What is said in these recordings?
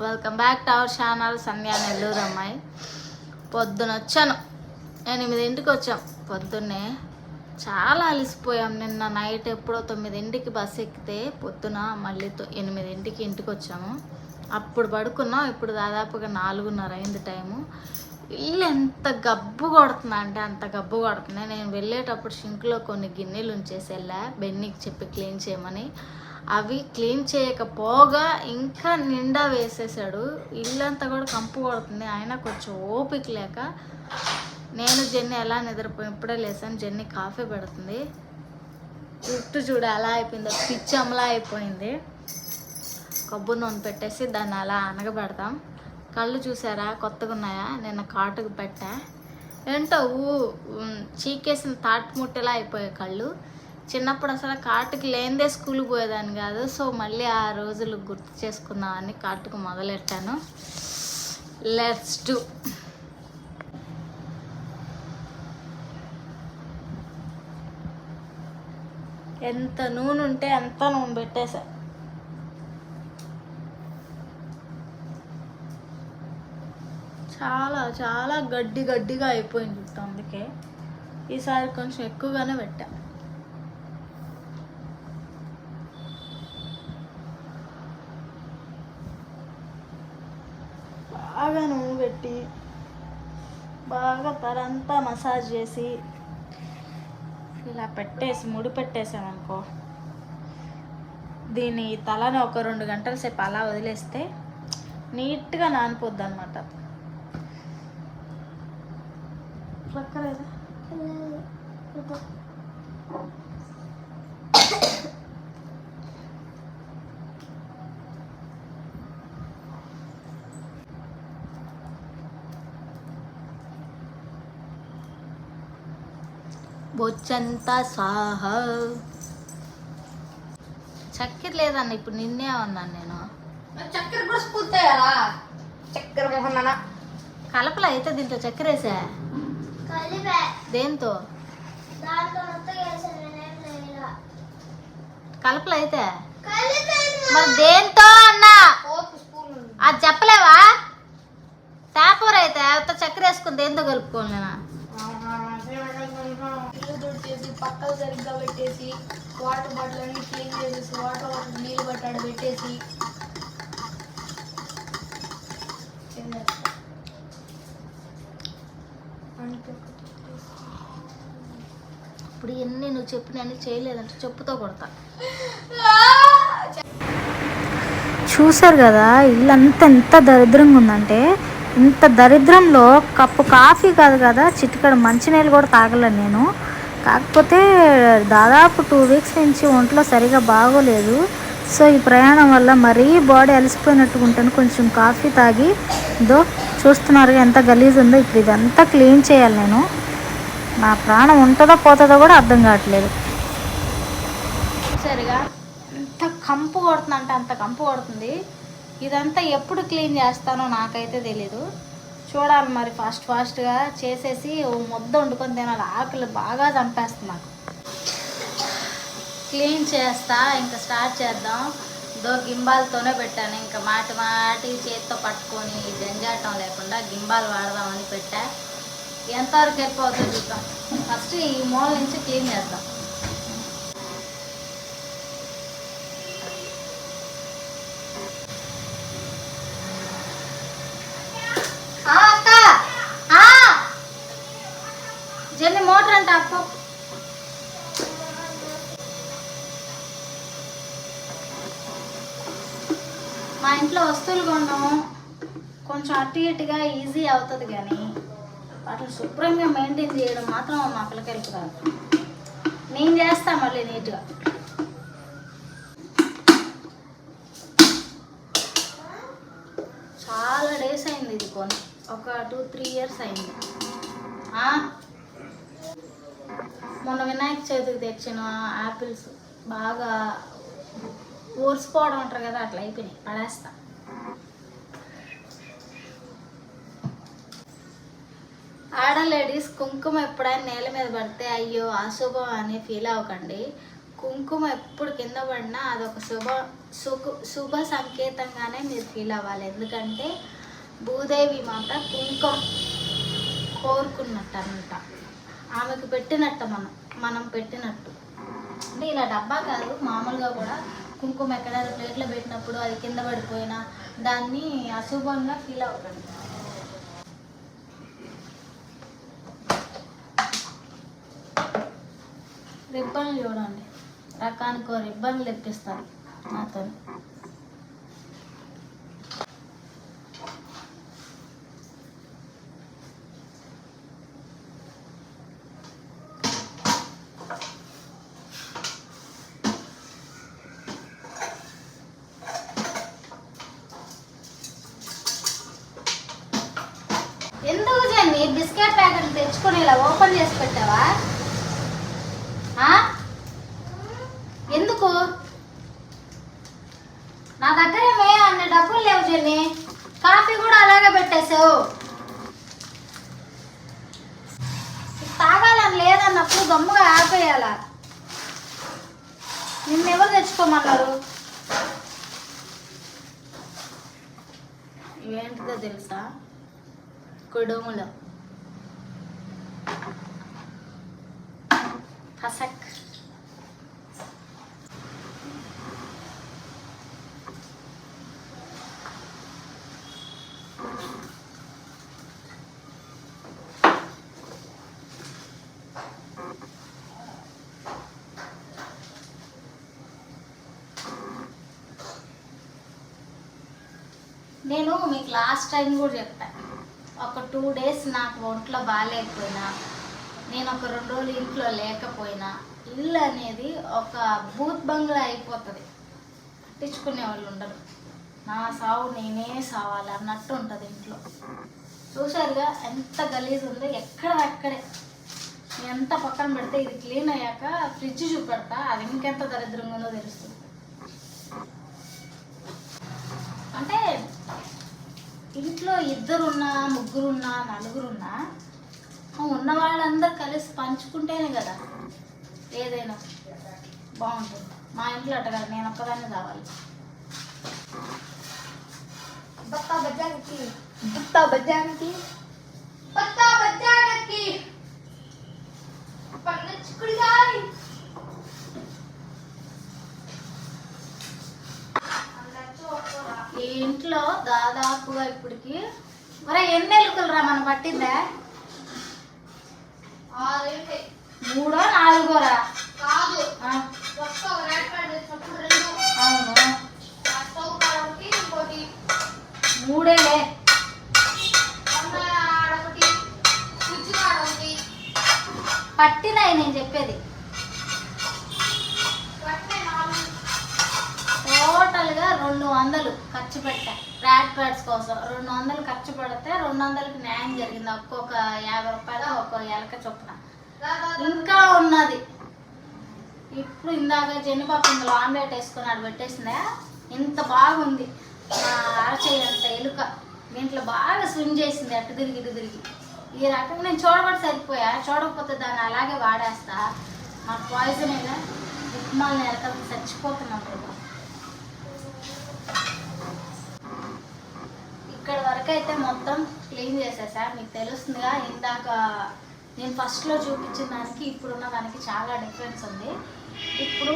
Welcome back to our channel Sandhya Nellore అమ్మాయి పొద్దున వచ్చాను. ఎనిమిదింటికి వచ్చాం. పొద్దున్నే చాలా అలసిపోయాం. నిన్న నైట్ ఎప్పుడో తొమ్మిదింటికి బస్సు ఎక్కితే పొద్దున మళ్ళీ ఎనిమిదింటికి ఇంటికి వచ్చాము. అప్పుడు పడుకున్నాం. ఇప్పుడు దాదాపుగా నాలుగున్నర అయింది టైము ఇల్లు ఎంత గబ్బు కొడుతుంది అంటే అంత గబ్బు కొడుతుంది నేను వెళ్ళేటప్పుడు షింక్లో కొన్ని గిన్నెలు ఉంచేసి వెళ్ళా. బెన్నీకి చెప్పి క్లీన్ చేయమని. అవి క్లీన్ చేయకపోగా ఇంకా నిండా వేసేసాడు ఇల్లంతా కూడా కంపు కొడుతుంది. అయినా కొంచెం ఓపిక లేక నేను జెన్ని ఎలా నిద్రపోయి ఇప్పుడే లేసాను. జెన్ని కాఫీ పెడుతుంది. జుట్టు చూడ అయిపోయింది. అయిపోయిందో పిచ్చమ్మలా అయిపోయింది. కొబ్బరి నూనె పెట్టేసి దాన్ని అలా అనగబెడతాం కళ్ళు చూసారా? కొత్తగా ఉన్నాయా? నిన్న కాటుకు పెట్టా. ఏంటో ఊ చీకేసిన తాటి ముట్టెలా అయిపోయాయి కళ్ళు. చిన్నప్పుడు అసలు కార్టుకి లేనిదే స్కూల్కి పోయేదాన్ని కాదు. సో మళ్ళీ ఆ రోజులు గుర్తు చేసుకుందామని కాటుకు మొదలెట్టాను. లెట్స్ డూ ఎంత నూనె ఉంటే అంత నూనె పెట్టేసా చాలా చాలా గడ్డి గడ్డిగా అయిపోయింది. జుట్టు అందుకే ఈసారి కొంచెం ఎక్కువగానే పెట్టాను బాగా నూనె పెట్టి బాగా తలంతా మసాజ్ చేసి ఇలా పెట్టేసి ముడి పెట్టేసామనుకో దీని తలని ఒక రెండు గంటల సేపు అలా వదిలేస్తే నీట్గా నానిపోద్ది అనమాట బొచ్చంతా స్వాహ చక్కెర లేదన్న ఇప్పుడు నిన్నే ఉన్నాను నేను. చక్కెర కూడా కదా చక్కెర మొహన్నా కలపలో అయితే దీంట్లో చక్కెర వేసా? కలిపే. దేంతో? కలపలో అయితే? మరి దేంతో అన్నా? అది చెప్పలేవా? టాపర్ అయితే అంత చక్కెర వేసుకుని దేంతో కలుపుకోను నేను? పక్కలు సరిగ్గా పెట్టేసి వాటర్ బాటిల్ అన్ని క్లీన్ చేసేసి వాటర్ బాటిల్ నీళ్ళు పట్టాడు పెట్టేసి. ఇప్పుడు ఎన్ని నువ్వు చెప్పిన అన్ని చేయలేదంటే చెప్పుతో కొడతా. చూసారు కదా ఇల్లు అంతా ఎంత దరిద్రంగా ఉందంటే ఇంత దరిద్రంలో కప్పు కాఫీ కాదు కదా చిటికడ మంచినీళ్ళు కూడా తాగలేను నేను. కాకపోతే దాదాపు టూ వీక్స్ నుంచి ఒంట్లో సరిగా బాగోలేదు. సో ఈ ప్రయాణం వల్ల మరీ బాడీ అలసిపోయినట్టుగా ఉంటాను కొంచెం కాఫీ తాగి దో చూస్తున్నారు ఎంత గలీజ్ ఉందో ఇప్పుడు ఇదంతా క్లీన్ చేయాలి నేను. నా ప్రాణం ఉంటుందో పోతుందో కూడా అర్థం కావట్లేదు. సరిగా ఎంత కంపు కొడుతుంది అంటే అంత కంపు కొడుతుంది. ఇదంతా ఎప్పుడు క్లీన్ చేస్తానో నాకైతే తెలీదు. చూడాలి మరి ఫాస్ట్ ఫాస్ట్గా చేసేసి ఓ ముద్ద వండుకొని తినాలి. ఆకలి బాగా చంపేస్తుంది నాకు. క్లీన్ చేస్తా ఇంకా స్టార్ట్ చేద్దాం. దో గింబాల్తోనే పెట్టాను. ఇంకా మాటి మాటి చేత్తో పట్టుకొని జంజాటం లేకుండా గింబాల్ వాడదామని పెట్టా. ఎంతవరకు వెళ్ళిపోతుందో చూద్దాం. ఫస్ట్ ఈ మూల నుంచి క్లీన్ చేద్దాం. ఇంట్లో వస్తువులు కొనడం కొంచెం అటు ఇటుగా ఈజీ అవుతుంది కానీ వాటిని శుభ్రంగా మెయింటైన్ చేయడం మాత్రం మా పిల్లకాయలకు రాదు. నేను చేస్తా మళ్ళీ నీట్గా. చాలా డేస్ అయింది ఇది కొని ఒక టూ త్రీ ఇయర్స్ అయింది. మొన్న వినాయక చవితికి తెచ్చిన యాపిల్స్ బాగా ఓర్చుకోవడం అంటారు కదా అట్లా అయిపోయినాయి. పడేస్తా. ఆడ లేడీస్ కుంకుమ ఎప్పుడైనా నేల మీద పడితే అయ్యో అశుభం అని ఫీల్ అవ్వకండి. కుంకుమ ఎప్పుడు కింద పడినా అదొక శుభ శుభ శుభ సంకేతంగానే మీరు ఫీల్ అవ్వాలి. ఎందుకంటే భూదేవి మాత కుంకుమ కోరుకున్నట్టు అనమాట ఆమెకు పెట్టినట్టు మనం మనం పెట్టినట్టు. అంటే ఇలా డబ్బా కాదు మామూలుగా కూడా కుంకుమ ఎక్కడ? ప్లేట్లో పెట్టినప్పుడు అది కింద పడిపోయినా దాన్ని అశుభంగా ఫీల్ అవుతుంది. రిబ్బన్లు చూడండి. రకానికి రిబ్బన్లు తెప్పిస్తారు నాతో ఎందుకు జన్ని బిస్కెట్ ప్యాకెట్లు తెచ్చుకొని ఇలా ఓపెన్ చేసి పెట్టావా? ఆ? ఎందుకు? నా దగ్గర ఏమే అన్ని డబ్బులు లేవు జెన్ని. కాఫీ కూడా అలాగే పెట్టేశావు. తాగాలని లేదన్నప్పుడు గమ్ముగా ఆపేయాల? నిన్నెవరు తెచ్చుకోమన్నారు? ఏంటిదో తెలుసా? కుడుములో. హసక్ నేను మీకు లాస్ట్ టైం కూడా చెప్పాను ఒక టూ డేస్ నాకు ఒంట్లో బాగాలేకపోయినా నేను ఒక రెండు రోజులు ఇంట్లో లేకపోయినా ఇల్లు అనేది ఒక భూత్ బంగ్లా అయిపోతుంది. పట్టించుకునే వాళ్ళు ఉండరు. నా సావు నేనే సావాలి అన్నట్టు ఉంటుంది ఇంట్లో. చూశారుగా ఎంత గలీజ్ ఉందో ఎక్కడ అక్కడే ఎంత పక్కన పెడితే ఇది క్లీన్ అయ్యాక ఫ్రిడ్జ్ చూపెడతా అది ఇంకెంత దరిద్రంగా ఉందో తెలుస్తుంది. అంటే ఇంట్లో ఇద్దరున్నా ముగ్గురున్నా నలుగురున్నా ఉన్న వాళ్ళందరూ కలిసి పంచుకుంటేనే కదా ఏదైనా బాగుంటుంది. మా ఇంట్లో అట్ట కాదు నేను ఒక్కదాన్ని కావాలి. బత్తా బత్తా పండు ఇంట్లో దాదాపుగా ఇప్పటికి మరి ఎన్ని ఎలుకలు రా మనం పట్టిందా మూడో నాలుగోరా? కాదు. అవును? మూడేలే. పట్టినాయి నేను చెప్పేది. టోటల్గా రెండు వందలు ఖర్చు పెట్టా. ర్యాట్ ప్యాడ్స్ కోసం రెండు వందలు ఖర్చు పెడితే రెండు వందలకి న్యాయం జరిగింది. ఒక్కొక్క యాభై రూపాయలు ఒక్కొక్క ఎలక చొప్పున. ఇంకా ఉన్నది. ఇప్పుడు ఇందాక జెన్నిపాప ఇందులో ఆమ్లెట్ వేసుకొని అది పెట్టేసిందా? ఇంత బాగుంది. ఆ అరచేయి అంత ఎలుక. దీంట్లో బాగా స్విమ్ చేసింది. అటు తిరిగి ఇటు తిరిగి. ఈ రకంగా నేను చూడబడి సరిపోయా? చూడకపోతే దాన్ని అలాగే వాడేస్తా. మాకు పాయిజన్ అయినా ఉప్మాలని ఎలకలు చచ్చిపోతున్నాం కదా ఇక్కడ వరకు అయితే మొత్తం క్లీన్ చేసేసా మీకు తెలుస్తుందిగా ఇందాక నేను ఫస్ట్లో చూపించిన దానికి ఇప్పుడున్న దానికి చాలా డిఫరెన్స్ ఉంది. ఇప్పుడు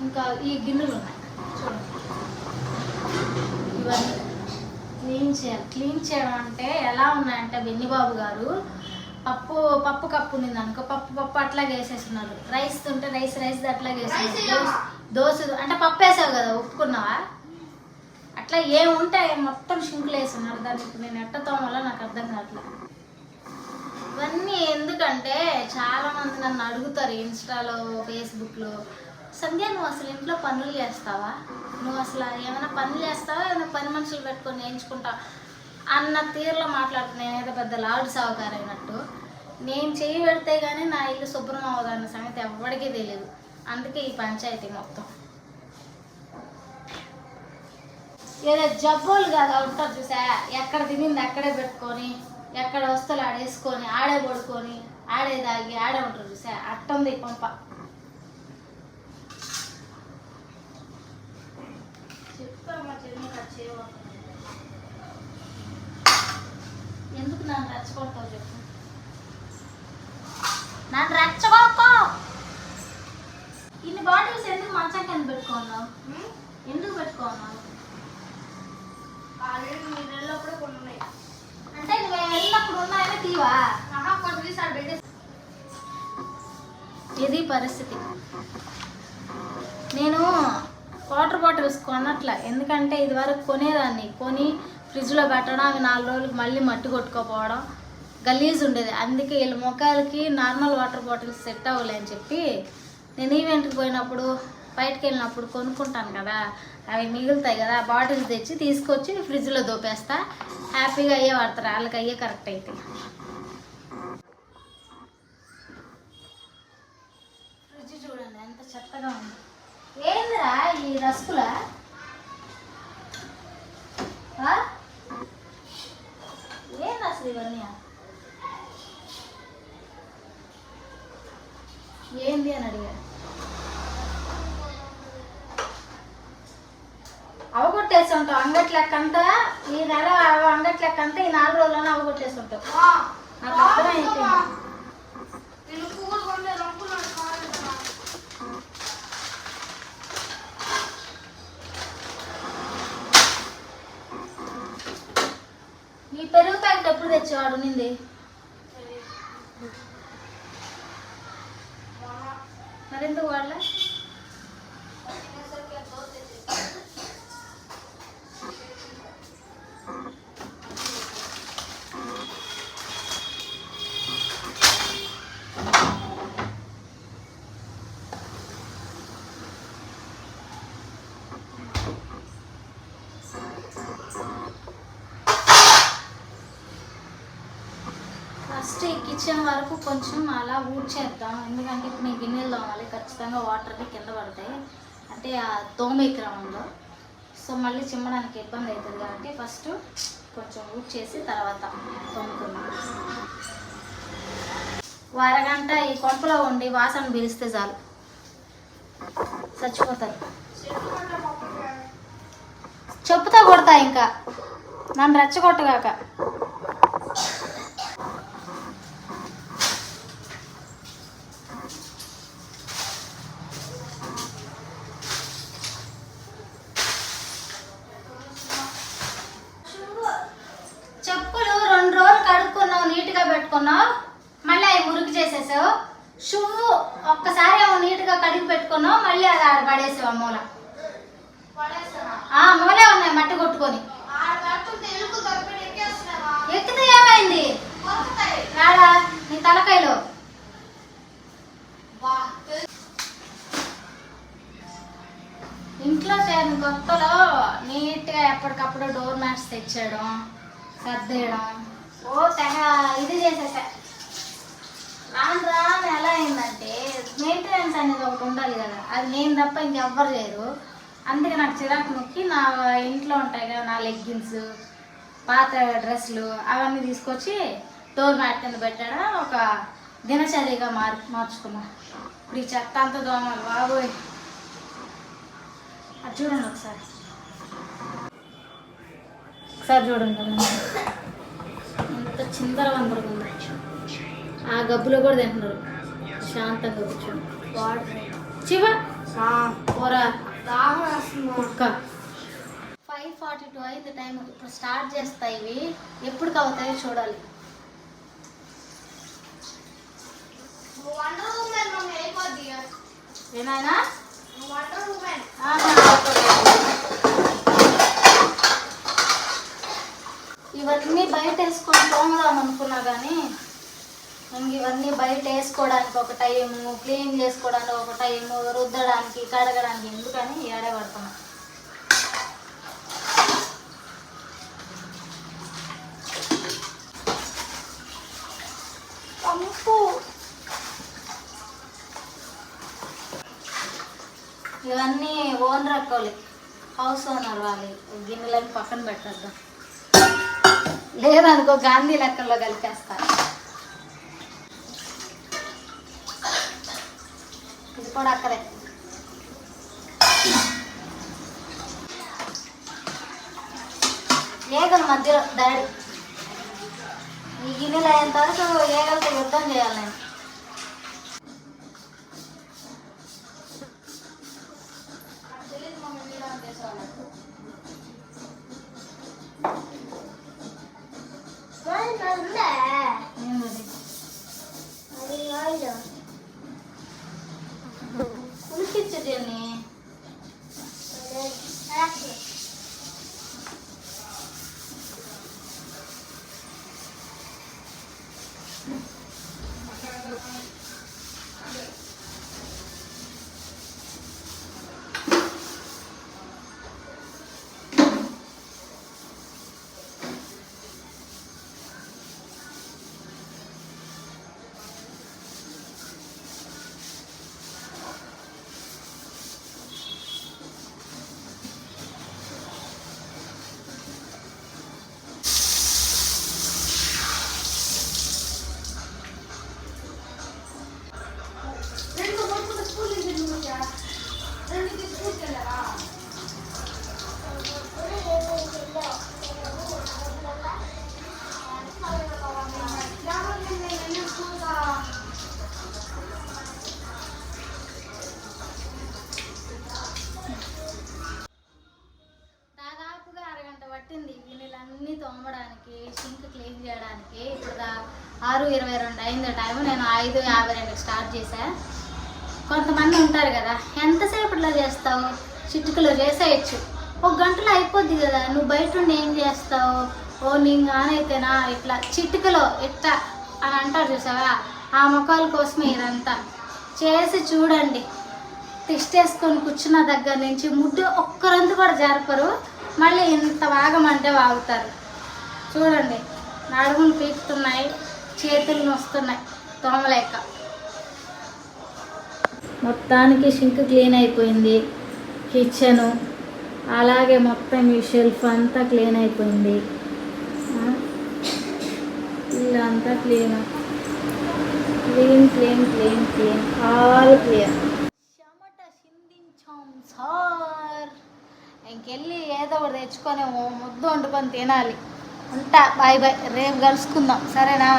ఇంకా ఈ గిన్నెలు ఉన్నాయి. చూడండి. ఇవన్నీ క్లీన్ చేయాలి క్లీన్ చేయడం అంటే ఎలా ఉన్నాయంటే బెన్నిబాబు గారు పప్పు పప్పు కప్పు ఉంది అనుకో పప్పు పప్పు అట్లా వేసేస్తున్నారు. రైస్ ఉంటే రైస్ రైస్ అట్లా వేసేస్తున్నారు. దోశ అంటే పప్పు వేసావు కదా ఒప్పుకున్నావా? అట్లా ఏముంటాయి మొత్తం షింకులు వేస్తున్నారు. దాన్ని ఇప్పుడు నేను ఎట్ట వల్ల నాకు అర్థం కావట్లేదు. ఇవన్నీ ఎందుకంటే చాలా మంది నన్ను అడుగుతారు ఇన్స్టాలో ఫేస్బుక్లో సంధ్య నువ్వు అసలు ఇంట్లో పనులు చేస్తావా? నువ్వు అసలు ఏమైనా పనులు చేస్తావా? ఏమైనా పని మనుషులు పెట్టుకొని నేర్చుకుంటా అన్న తీరులో మాట్లాడుతున్నా ఏదో పెద్ద లాడు సాగుకారు నేను చేయి పెడితే కానీ నా ఇల్లు శుభ్రం అవ్వదన్న సంగతి ఎవ్వడికి తెలియదు. అందుకే ఈ పంచాయతీ మొత్తం. ఏదో జబ్బోలు కాగా ఉంటారు చూసా. ఎక్కడ తినింది అక్కడే పెట్టుకొని ఎక్కడ వస్తువులు ఆడేసుకొని ఆడే పడుకొని ఆడే తాగి ఆడే ఉంటారు చూసా. అట్టుంది పంప. ఎందుకు నన్ను రెచ్చగొడతావు చెప్పు. నన్ను రెచ్చగొడతావు ఇన్ని బాటిల్స్ ఎందుకు మంచం కింద పెట్టుకున్నావు? ఎందుకు పెట్టుకున్నావు? ఆల్రెడీ మీరు వెళ్ళినప్పుడు కొన్ని ఉన్నాయి. అంటే నువ్వు వెళ్ళినప్పుడు ఉన్నాయని తీవా? ఆహా కొన్ని తీసాడు పెట్టేసి ఇది పరిస్థితి. నేను వాటర్ బాటిల్స్ కొనట్ల ఎందుకంటే ఇది వరకు కొనేదాన్ని. కొని ఫ్రిడ్జ్లో పెట్టడం అవి నాలుగు రోజులకు మళ్ళీ మట్టి కొట్టుకోపోవడం గలీజ్ ఉండేది. అందుకే వీళ్ళ ముఖాలకి నార్మల్ వాటర్ బాటిల్స్ సెట్ అవ్వలే అని చెప్పి నేను ఈవెంట్కి పోయినప్పుడు బయటకు వెళ్ళినప్పుడు కొనుక్కుంటాను కదా అవి మిగులుతాయి కదా బాటిల్స్ తెచ్చి తీసుకొచ్చి ఫ్రిడ్జ్లో దోపేస్తా. హ్యాపీగా అయ్యే వాడతారు వాళ్ళకి అయ్యే కరెక్ట్ అయితే. ఫ్రిడ్జ్ చూడండి ఎంత చెత్తగా ఉంది. ఏందిరా ఈ రస్కులా? ఏంది అసలు ఇవన్నీ? ఏంది అని అడిగారు అంగటి లెక్క అంతా ఈ నెల అంగటి లెక్క అంతా ఈ నాలుగు రోజుల్లోనే అవగొట్టేసి ఉంటావు నాకు అర్థమైపోయింది నీ పెరుగు ప్యాకెట్ ఎప్పుడు తెచ్చేవాడు నింది? మరెందుకు వాళ్ళ ఫస్ట్ ఈ కిచెన్ వరకు కొంచెం అలా ఊడ్చేద్దాం. ఎందుకంటే ఇప్పుడు నేను గిన్నెలు తోమాలి ఖచ్చితంగా వాటర్ని కింద పడతాయి. అంటే ఆ తోమే క్రమంలో. సో మళ్ళీ చిమ్మడానికి ఇబ్బంది అవుతుంది కాబట్టి ఫస్ట్ కొంచెం ఊడ్చేసి తర్వాత తోముకున్నాం అరగంట ఈ కొంపలో ఉండి వాసన పీలిస్తే చాలు. చచ్చిపోతారు. చెప్పుతో కొడతా ఇంకా. నన్ను రెచ్చగొట్టగాక చెప్పులు రెండు రోజులు కడుక్కున్నావు నీట్గా పెట్టుకున్నావు మళ్ళీ అవి మురికి చేసేసావు షూ ఒక్కసారి ఏమో నీట్గా కడిగి పెట్టుకున్నావు మళ్ళీ అది ఆడ పడేసావు ఆ మూల పడేస్తానా ఆ మూలే ఉన్నాయి మట్టి కొట్టుకొని ఆడ పెడుతుంటే ఎలుకు దొరికిన ఎక్కేస్తున్నావా ఎక్కితే ఏమైంది కొరుకుతాయి రాడా నీ తలకాయలో బా ఇంట్లో చేరిన కొత్తలో నీట్గా ఎప్పటికప్పుడు డోర్ మ్యాట్స్ తెచ్చేయడం సర్దేయడం. ఓ తెగ ఇది చేసేసా. రాను రాను ఎలా అయిందంటే మెయింటెనెన్స్ అనేది ఒకటి ఉండాలి కదా. అది నేను తప్ప ఇంకెవ్వరు లేరు. అందుకే నాకు చిరాకు నొక్కి నా ఇంట్లో ఉంటాయి కదా నా లెగ్గిన్స్ పాత డ్రెస్సులు అవన్నీ తీసుకొచ్చి డోర్ మ్యాట్ కింద పెట్టడం. ఒక దినచర్యగా మార్ మార్చుకున్నా. ఇప్పుడు ఈ చెత్త అంత దోమలు బాబోయ్. అది చూడండి ఒకసారి. ఒకసారి చూడండి ఎంత చిందర వందరగా ఉంది ఆ గబ్బులో కూడా తింటున్నారు. శాంతంగా వాటర్ చివ. పోరా. కుక్క. ఫైవ్ ఫార్టీ టూ అయింది టైం. ఇప్పుడు స్టార్ట్ చేస్తాయి ఇవి. ఎప్పుడు అవుతాయో చూడాలి. ఏనాయనా ఉమెన్ ఇవన్నీ బయట వేసుకొని తోమదాం అనుకున్నా కానీ ఇంక ఇవన్నీ బయట వేసుకోవడానికి ఒక టైము క్లీన్ చేసుకోవడానికి ఒక టైము రుద్దడానికి కడగడానికి ఎందుకని ఏడే పడుతున్నా పంపు ఇవన్నీ ఓనర్ అక్కవాలి హౌస్ ఓనర్ వాళ్ళు. గిన్నెలని పక్కన పెట్టద్దాం. లేదనుకో గాంధీ లెక్కల్లో కలిపేస్తారు ఇది కూడా అక్కడే. ఏగల మధ్యలో డాడీ ఈ గిన్నెలు అయ్యేంత వరకు ఏగలతో యుద్ధం చేయాలి నేను. ఉడికిచ్చు దీన్ని పట్టింది. గిన్నెలన్నీ తోమడానికి సింక్ క్లీన్ చేయడానికి ఇప్పుడు ఆరు ఇరవై రెండు అయింది టైం నేను ఐదు యాభై రెండుకి స్టార్ట్ చేశా. కొంతమంది ఉంటారు కదా ఎంతసేపట్లో చేస్తావు? చిటికలో చేసేయచ్చు. ఒక గంటలో అయిపోద్ది కదా నువ్వు బయట ఉండి ఏం చేస్తావు? ఓ నేను కానైతేనా? ఇట్లా చిటికలో ఇట్లా అని అంటారు చూసావా? ఆ ముఖాల కోసమే ఇదంతా. చేసి చూడండి. టెస్ట్ వేసుకొని కూర్చున్న దగ్గర నుంచి ముడ్డు ఒక్కరంత కూడా జరపరు. మళ్ళీ ఇంత వాగమంటే వాగుతారు. చూడండి నడుములు పీకుతున్నాయి చేతులు నొస్తున్నాయి తోమలేక మొత్తానికి షింక్ క్లీన్ అయిపోయింది. కిచెను అలాగే మొత్తం ఈ షెల్ఫ్ అంతా క్లీన్ అయిపోయింది. ఇల్లు అంతా clean. Clean clean clean clean all clear వెళ్ళి ఏదో ఒకటి తెచ్చుకొని ఓ వండుకొని తినాలి. ఉంటా బాయ్ బాయ్ రేపు కలుసుకుందాం. సరేనా?